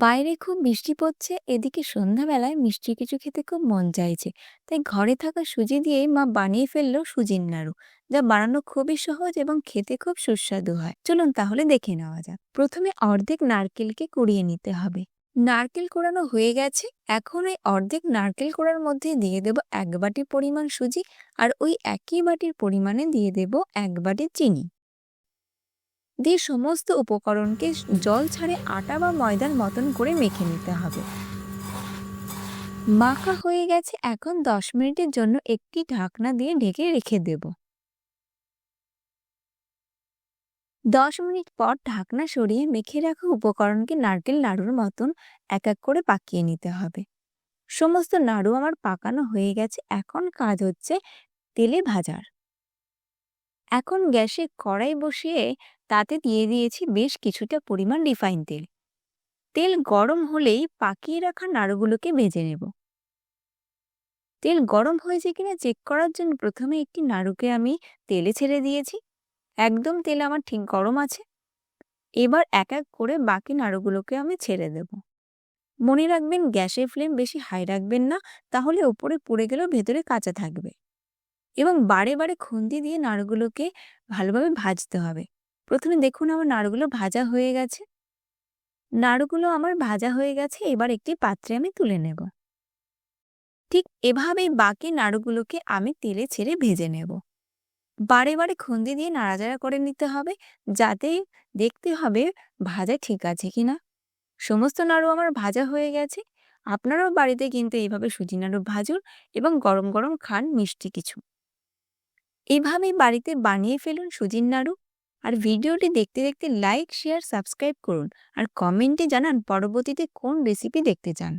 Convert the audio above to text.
বাইরে খুব বৃষ্টি পড়ছে, এদিকে সন্ধ্যাবেলায় মিষ্টি কিছু খেতে খুব মন চাইছে। তাই ঘরে থাকা সুজি দিয়েই মা বানিয়ে ফেলল সুজির নাড়ু, যা বানানো খুবই সহজ এবং খেতে খুব সুস্বাদু হয়। চলুন তাহলে দেখে নেওয়া যাক। প্রথমে অর্ধেক নারকেলকে কুড়িয়ে নিতে হবে। নারকেল কোড়ানো হয়ে গেছে, এখন ওই অর্ধেক নারকেল কোড়ার মধ্যে দিয়ে দেব এক বাটি পরিমাণ সুজি আর ওই একই বাটির পরিমাণে দিয়ে দেব এক বাটি চিনি। দিয়ে সমস্ত উপকরণকে জল ছাড়ে আটা বা ময়দার মতন করে মেখে নিতে হবে। মাখা হয়ে গেছে, এখন দশ মিনিটের জন্য একটি ঢাকনা দিয়ে ঢেকে রেখে দেব। দশ মিনিট পর ঢাকনা সরিয়ে মেখে রাখা উপকরণকে নারকেল নাড়ুর মতন এক এক করে পাকিয়ে নিতে হবে। সমস্ত নাড়ু আমার পাকানো হয়ে গেছে, এখন কাজ হচ্ছে তেলে ভাজার। এখন গ্যাসে কড়াই বসিয়ে তাতে দিয়ে দিয়েছি বেশ কিছুটা পরিমাণ রিফাইন তেল। তেল গরম হলেই পাকিয়ে রাখা নাড়ুগুলোকে ভেজে নেব। তেল গরম হয়েছে কিনা চেক করার জন্য প্রথমে একটি নাড়ুকে আমি তেলে ছেড়ে দিয়েছি। একদম তেল আমার ঠিক গরম আছে। এবার এক এক করে বাকি নাড়ুগুলোকে আমি ছেড়ে দেব। মনে রাখবেন গ্যাসের ফ্লেম বেশি হাই রাখবেন না, তাহলে ওপরে পুড়ে গেলেও ভেতরে কাঁচা থাকবে। এবং বারে বারে খুন্তি দিয়ে নাড়ুগুলোকে ভালোভাবে ভাজতে হবে। প্রথমে দেখুন আমার নাড়ুগুলো ভাজা হয়ে গেছে। নাড়ুগুলো আমার ভাজা হয়ে গেছে, এবার একটি পাত্রে আমি তুলে নেব। ঠিক এভাবেই বাকি নাড়ুগুলোকে আমি তেলে ছেড়ে ভেজে নেব। বারে বারে খুন্দি দিয়ে নাড়াচাড়া করে নিতে হবে, যাতে দেখতে হবে ভাজা ঠিক আছে কিনা। সমস্ত নাড়ু আমার ভাজা হয়ে গেছে, আপনারাও বাড়িতে কিন্তু এইভাবে সুজি নাড়ু ভাজুন এবং গরম গরম খান মিষ্টি কিছু। এভাবেই বাড়িতে বানিয়ে ফেলুন সুজির নাড়ু। আর ভিডিওটি দেখতে দেখতে লাইক শেয়ার সাবস্ক্রাইব করুন। আর কমেন্টে জানান পরবর্তীতে কোন রেসিপি দেখতে চান।